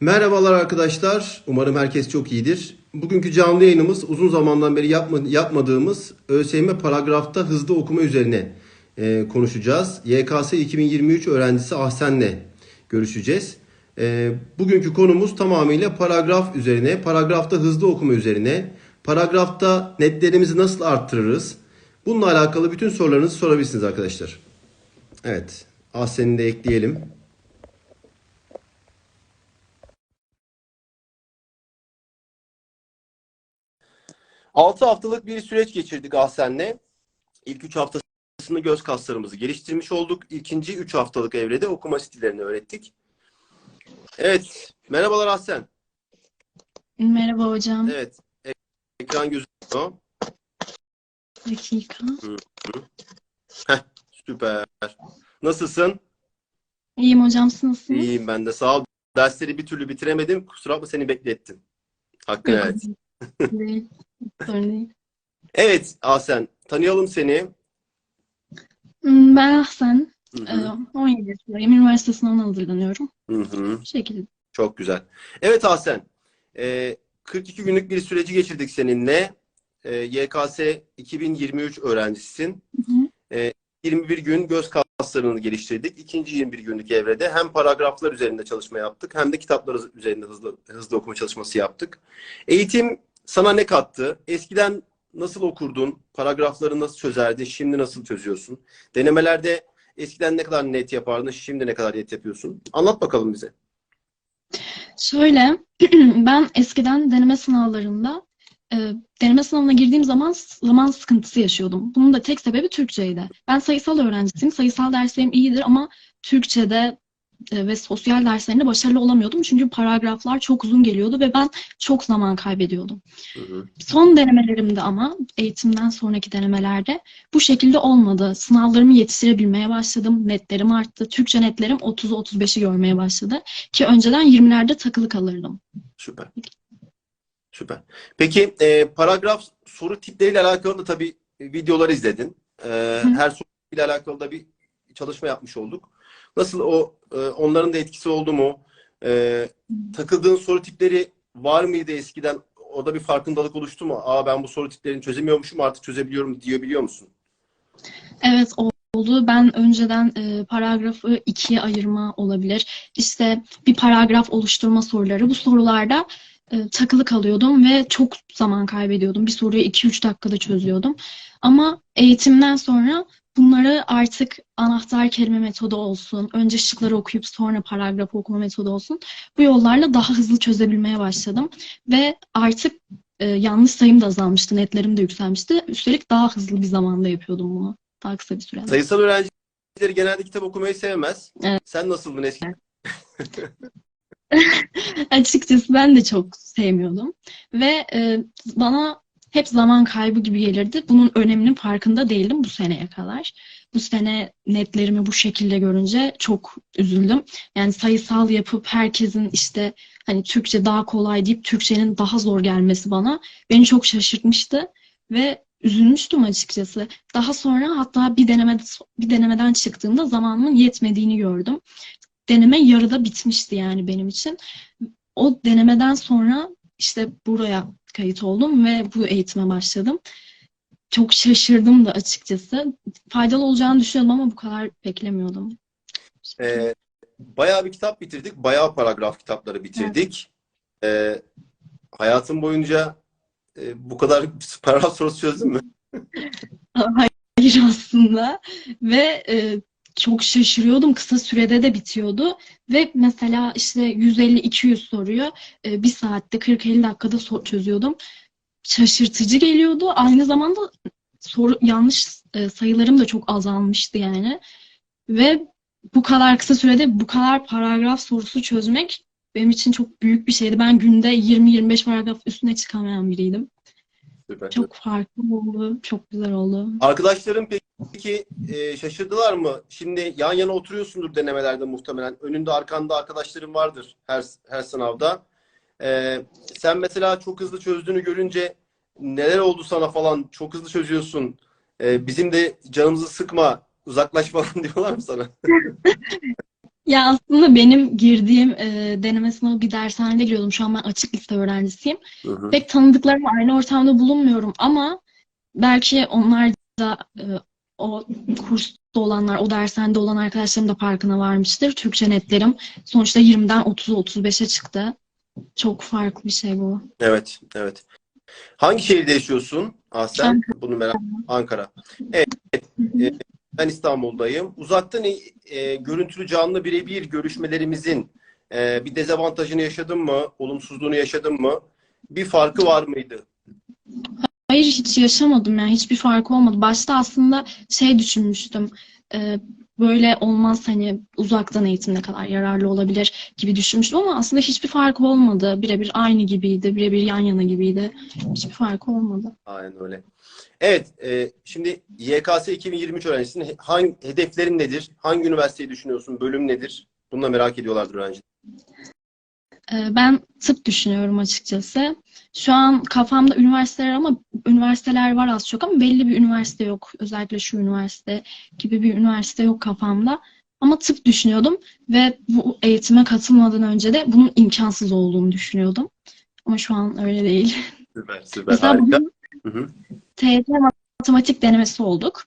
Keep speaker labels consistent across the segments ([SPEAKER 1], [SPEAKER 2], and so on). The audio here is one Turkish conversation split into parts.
[SPEAKER 1] Merhabalar arkadaşlar. Umarım herkes çok iyidir. Bugünkü canlı yayınımız uzun zamandan beri yapma, yapmadığımız ÖSYM paragrafta hızlı okuma üzerine e, konuşacağız. YKS 2023 öğrencisi Ahsen'le görüşeceğiz. E, bugünkü konumuz tamamıyla paragraf üzerine, paragrafta hızlı okuma üzerine, paragrafta netlerimizi nasıl arttırırız? Bununla alakalı bütün sorularınızı sorabilirsiniz arkadaşlar. Evet, Ahsen'i de ekleyelim. Altı haftalık bir süreç geçirdik Ahsen'le. İlk üç haftasında göz kaslarımızı geliştirmiş olduk. İkinci üç haftalık evrede okuma stillerini öğrettik. Evet. Merhabalar Ahsen.
[SPEAKER 2] Merhaba hocam.
[SPEAKER 1] Evet. ek- Ekran gözüküyor.
[SPEAKER 2] Dakika.
[SPEAKER 1] Süper. Nasılsın?
[SPEAKER 2] İyiyim hocam siz nasılsınız?
[SPEAKER 1] İyiyim ben de. Sağ ol. Dersleri bir türlü bitiremedim. Kusura bakma seni beklettim. Hakkını evet.
[SPEAKER 2] Değil. Sorun değil.
[SPEAKER 1] Evet Ahsen. Tanıyalım seni.
[SPEAKER 2] Hmm, Ben Ahsen.
[SPEAKER 1] Hı
[SPEAKER 2] Ee,
[SPEAKER 1] hı.
[SPEAKER 2] 17 yaşındayım. Üniversite sınavına hazırlanıyorum.
[SPEAKER 1] Hı hı.
[SPEAKER 2] Bu şekilde.
[SPEAKER 1] Çok güzel. Evet Ahsen, e, 42 günlük bir süreci geçirdik seninle. E, YKS 2023 öğrencisisin.
[SPEAKER 2] Hı hı.
[SPEAKER 1] E, 21 gün göz kaslarını geliştirdik. İkinci 21 günlük evrede hem paragraflar üzerinde çalışma yaptık hem de kitaplar üzerinde hızlı, hızlı okuma çalışması yaptık. Eğitim sana ne kattı? Eskiden nasıl okurdun? Paragrafları nasıl çözerdin? Şimdi nasıl çözüyorsun? Denemelerde eskiden ne kadar net yapardın? Şimdi ne kadar net yapıyorsun? Anlat bakalım bize.
[SPEAKER 2] Şöyle, ben eskiden deneme sınavlarında e, deneme sınavına girdiğim zaman zaman sıkıntısı yaşıyordum. Bunun da tek sebebi Türkçeydi. Ben sayısal öğrencisiyim. Sayısal derslerim iyidir ama Türkçe'de ve sosyal derslerinde başarılı olamıyordum. Çünkü paragraflar çok uzun geliyordu ve ben çok zaman kaybediyordum.
[SPEAKER 1] Hı hı.
[SPEAKER 2] Son denemelerimde ama eğitimden sonraki denemelerde bu şekilde olmadı. Sınavlarımı yetiştirebilmeye başladım. Netlerim arttı. Türkçe netlerim 30'u 35'i görmeye başladı. Ki önceden 20'lerde takılı kalırdım.
[SPEAKER 1] Süper. Süper. Peki e, paragraf soru tipleriyle alakalı da tabii videolar izledin. E,
[SPEAKER 2] Hı.
[SPEAKER 1] her soruyla alakalı da bir çalışma yapmış olduk. Nasıl o e, onların da etkisi oldu mu? E, takıldığın soru tipleri var mıydı eskiden? Orada bir farkındalık oluştu mu? Aa ben bu soru tiplerini çözemiyormuşum artık çözebiliyorum diyebiliyor musun?
[SPEAKER 2] Evet oldu. Ben önceden e, paragrafı ikiye ayırma olabilir. İşte bir paragraf oluşturma soruları. Bu sorularda e, takılı kalıyordum ve çok zaman kaybediyordum. Bir soruyu 2-3 dakikada çözüyordum. Ama eğitimden sonra bunları artık anahtar kelime metodu olsun, önce şıkları okuyup sonra paragraf okuma metodu olsun. Bu yollarla daha hızlı çözebilmeye başladım. Ve artık e, yanlış sayım da azalmıştı, netlerim de yükselmişti. Üstelik daha hızlı bir zamanda yapıyordum bunu. Daha kısa bir sürede.
[SPEAKER 1] Sayısal öğrencileri genelde kitap okumayı sevmez.
[SPEAKER 2] Evet.
[SPEAKER 1] Sen nasıldın eski?
[SPEAKER 2] Açıkçası ben de çok sevmiyordum. Ve e, bana hep zaman kaybı gibi gelirdi. Bunun öneminin farkında değildim bu seneye kadar. Bu sene netlerimi bu şekilde görünce çok üzüldüm. Yani sayısal yapıp herkesin işte hani Türkçe daha kolay deyip Türkçenin daha zor gelmesi bana beni çok şaşırtmıştı ve üzülmüştüm açıkçası. Daha sonra hatta bir deneme bir denemeden çıktığımda zamanımın yetmediğini gördüm. Deneme yarıda bitmişti yani benim için. O denemeden sonra işte buraya kayıt oldum ve bu eğitime başladım. Çok şaşırdım da açıkçası. Faydalı olacağını düşünüyordum ama bu kadar beklemiyordum.
[SPEAKER 1] E, bayağı bir kitap bitirdik. Bayağı paragraf kitapları bitirdik. E, hayatın boyunca e, bu kadar paragraf sorusu çözdün mü?
[SPEAKER 2] Hayır aslında ve e, çok şaşırıyordum. Kısa sürede de bitiyordu ve mesela işte 150-200 soruyu e, bir saatte 40-50 dakikada çözüyordum. Şaşırtıcı geliyordu. Aynı zamanda soru yanlış e, sayılarım da çok azalmıştı yani. Ve bu kadar kısa sürede bu kadar paragraf sorusu çözmek benim için çok büyük bir şeydi. Ben günde 20-25 paragraf üstüne çıkamayan biriydim.
[SPEAKER 1] Süper.
[SPEAKER 2] Çok farklı oldu. Çok güzel oldu.
[SPEAKER 1] Arkadaşların peki e, şaşırdılar mı? Şimdi yan yana oturuyorsundur denemelerde muhtemelen. Önünde arkanda arkadaşların vardır her her sınavda. E, sen mesela çok hızlı çözdüğünü görünce neler oldu sana falan çok hızlı çözüyorsun. E, bizim de canımızı sıkma uzaklaş falan diyorlar mı sana?
[SPEAKER 2] Ya aslında benim girdiğim e, deneme sınavı bir dershanede giriyordum. Şu an ben açık lise öğrencisiyim.
[SPEAKER 1] Hı hı.
[SPEAKER 2] Pek tanıdıklarımla aynı ortamda bulunmuyorum ama belki onlar da e, o kursta olanlar, o dershanede olan arkadaşlarım da farkına varmıştır. Türkçe netlerim sonuçta 20'den 30'a 35'e çıktı. Çok farklı bir şey bu.
[SPEAKER 1] Evet, evet. Hangi şehirde yaşıyorsun Ahsen?
[SPEAKER 2] Ankara.
[SPEAKER 1] Bunu merak Ankara. Evet, e, ben İstanbul'dayım. Uzaktan e, görüntülü canlı birebir görüşmelerimizin e, bir dezavantajını yaşadın mı? Olumsuzluğunu yaşadın mı? Bir farkı var mıydı?
[SPEAKER 2] Hayır hiç yaşamadım yani hiçbir farkı olmadı. Başta aslında şey düşünmüştüm. e, böyle olmaz hani uzaktan eğitim ne kadar yararlı olabilir gibi düşünmüştüm ama aslında hiçbir farkı olmadı. Birebir aynı gibiydi, birebir yan yana gibiydi. Hiçbir farkı olmadı.
[SPEAKER 1] Aynen öyle. Evet, e, şimdi YKS 2023 öğrencisin. Hangi hedeflerin nedir? Hangi üniversiteyi düşünüyorsun? Bölüm nedir? Bunu da merak ediyorlardır öğrenciler.
[SPEAKER 2] E, ben tıp düşünüyorum açıkçası. Şu an kafamda üniversiteler ama üniversiteler var az çok ama belli bir üniversite yok. Özellikle şu üniversite gibi bir üniversite yok kafamda. Ama tıp düşünüyordum ve bu eğitime katılmadan önce de bunun imkansız olduğunu düşünüyordum. Ama şu an öyle değil.
[SPEAKER 1] Süper, süper,
[SPEAKER 2] Mesela
[SPEAKER 1] harika.
[SPEAKER 2] bugün. TYT matematik denemesi olduk.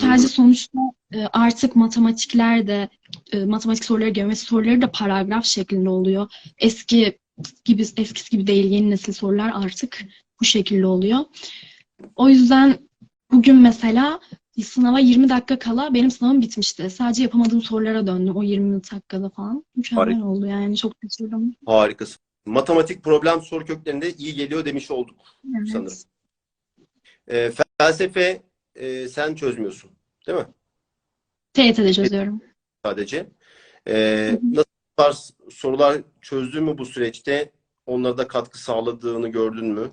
[SPEAKER 2] Sadece sonuçta e, artık matematikler de e, matematik soruları, geometri soruları da paragraf şeklinde oluyor. Eski gibi eskisi gibi değil. Yeni nesil sorular artık bu şekilde oluyor. O yüzden bugün mesela sınava 20 dakika kala benim sınavım bitmişti. Sadece yapamadığım sorulara döndüm o 20 dakikada falan. Mükemmel
[SPEAKER 1] Harika.
[SPEAKER 2] oldu yani. Çok şaşırdım.
[SPEAKER 1] Harikasın. Matematik problem soru köklerinde iyi geliyor demiş olduk
[SPEAKER 2] Evet.
[SPEAKER 1] sanırım. E, felsefe e, sen çözmüyorsun, değil mi?
[SPEAKER 2] TYT'de çözüyorum.
[SPEAKER 1] Sadece. E, nasıl tarz sorular çözdün mü bu süreçte? Onlara da katkı sağladığını gördün mü?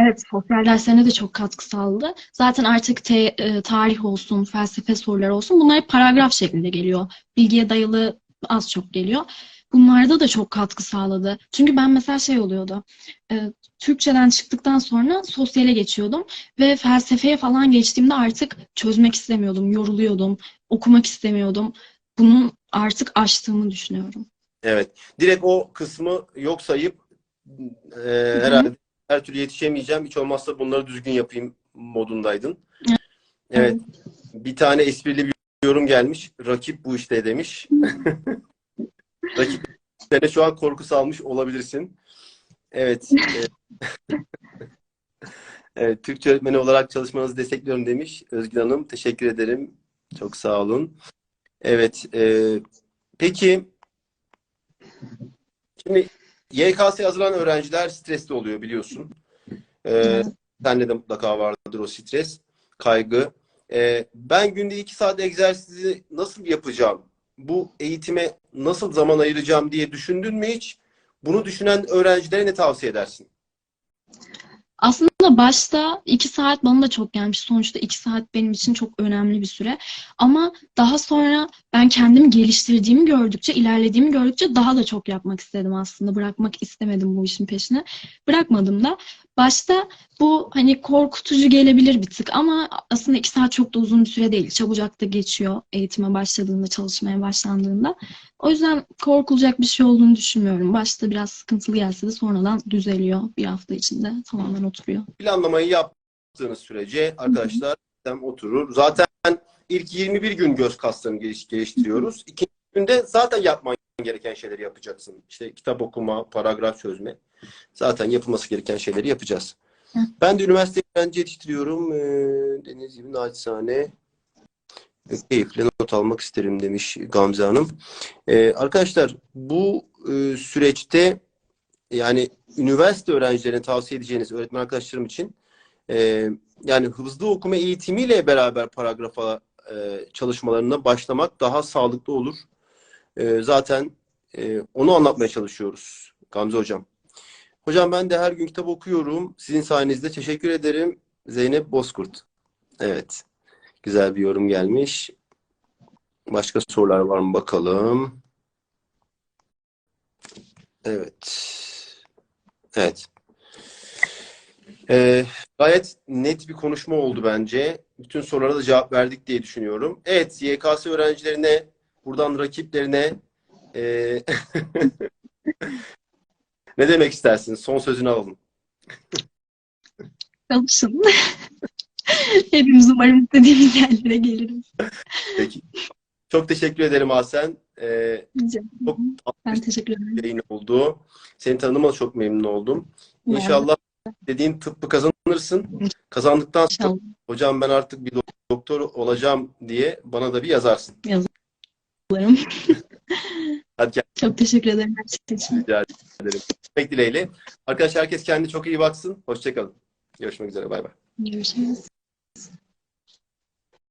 [SPEAKER 2] Evet, sosyal derslerine de çok katkı sağladı. Zaten artık te- e, tarih olsun, felsefe soruları olsun bunlar hep paragraf şeklinde geliyor. Bilgiye dayalı az çok geliyor. Bunlarda da çok katkı sağladı. Çünkü ben mesela şey oluyordu. e, Türkçeden çıktıktan sonra sosyale geçiyordum ve felsefeye falan geçtiğimde artık çözmek istemiyordum, yoruluyordum, okumak istemiyordum. Bunun artık aştığımı düşünüyorum.
[SPEAKER 1] Evet. Direkt o kısmı yok sayıp e, herhalde her türlü yetişemeyeceğim. Hiç olmazsa bunları düzgün yapayım modundaydın. Evet. Bir tane esprili bir yorum gelmiş. Rakip bu işte demiş. Rakip sene şu an korku salmış olabilirsin. Evet. e, evet. Türkçe öğretmeni olarak çalışmanızı destekliyorum demiş Özgün Hanım. Teşekkür ederim. Çok sağ olun. Evet. e, peki şimdi YKS hazırlanan öğrenciler stresli oluyor biliyorsun. E. Sende de mutlaka vardır o stres, kaygı. Ee, ben günde iki saat egzersizi nasıl yapacağım? Bu eğitime nasıl zaman ayıracağım diye düşündün mü hiç? Bunu düşünen öğrencilere ne tavsiye edersin?
[SPEAKER 2] Aslında başta iki saat bana da çok gelmiş. Sonuçta iki saat benim için çok önemli bir süre. Ama daha sonra ben kendimi geliştirdiğimi gördükçe, ilerlediğimi gördükçe daha da çok yapmak istedim aslında. Bırakmak istemedim bu işin peşine. Bırakmadım da. Başta bu hani korkutucu gelebilir bir tık ama aslında iki saat çok da uzun bir süre değil. Çabucak da geçiyor eğitime başladığında, çalışmaya başlandığında. O yüzden korkulacak bir şey olduğunu düşünmüyorum. Başta biraz sıkıntılı gelse de sonradan düzeliyor. Bir hafta içinde tamamen oturuyor.
[SPEAKER 1] Planlamayı yaptığınız sürece arkadaşlar sistem oturur. Zaten ilk 21 gün göz kaslarını geliş- geliştiriyoruz. İkinci günde zaten yapman gereken şeyleri yapacaksın. İşte kitap okuma, paragraf çözme. Zaten yapılması gereken şeyleri yapacağız.
[SPEAKER 2] Hı.
[SPEAKER 1] Ben de üniversite öğrenci yetiştiriyorum. Ee, Deniz gibi naçizane keyifle not almak isterim demiş Gamze Hanım. Ee, arkadaşlar bu e, süreçte yani üniversite öğrencilerine tavsiye edeceğiniz öğretmen arkadaşlarım için e, yani hızlı okuma eğitimiyle beraber paragrafa e, çalışmalarına başlamak daha sağlıklı olur. E, zaten e, onu anlatmaya çalışıyoruz Gamze Hocam. Hocam ben de her gün kitap okuyorum. Sizin sayenizde teşekkür ederim. Zeynep Bozkurt. Evet. Güzel bir yorum gelmiş. Başka sorular var mı bakalım. Evet. Evet. Ee, gayet net bir konuşma oldu bence. Bütün sorulara da cevap verdik diye düşünüyorum. Evet, YKS öğrencilerine buradan rakiplerine e, ne demek istersin? Son sözünü alalım.
[SPEAKER 2] Çalışın. Hepimiz umarım istediğimiz yerlere geliriz.
[SPEAKER 1] Peki. Çok teşekkür ederim Asen. E,
[SPEAKER 2] Rica
[SPEAKER 1] çok.
[SPEAKER 2] Ben teşekkür ederim.
[SPEAKER 1] yayın oldu. Seni tanıdığıma çok memnun oldum. İnşallah dediğin tıbbı kazanırsın. Kazandıktan sonra
[SPEAKER 2] İnşallah
[SPEAKER 1] hocam ben artık bir doktor olacağım diye bana da bir yazarsın.
[SPEAKER 2] Yazarım.
[SPEAKER 1] Hadi
[SPEAKER 2] Çok teşekkür ederim her şey için.
[SPEAKER 1] ederim. Pek dileğiyle. Arkadaşlar herkes kendine çok iyi baksın. Hoşçakalın. Görüşmek üzere. Bay bay.
[SPEAKER 2] Görüşürüz.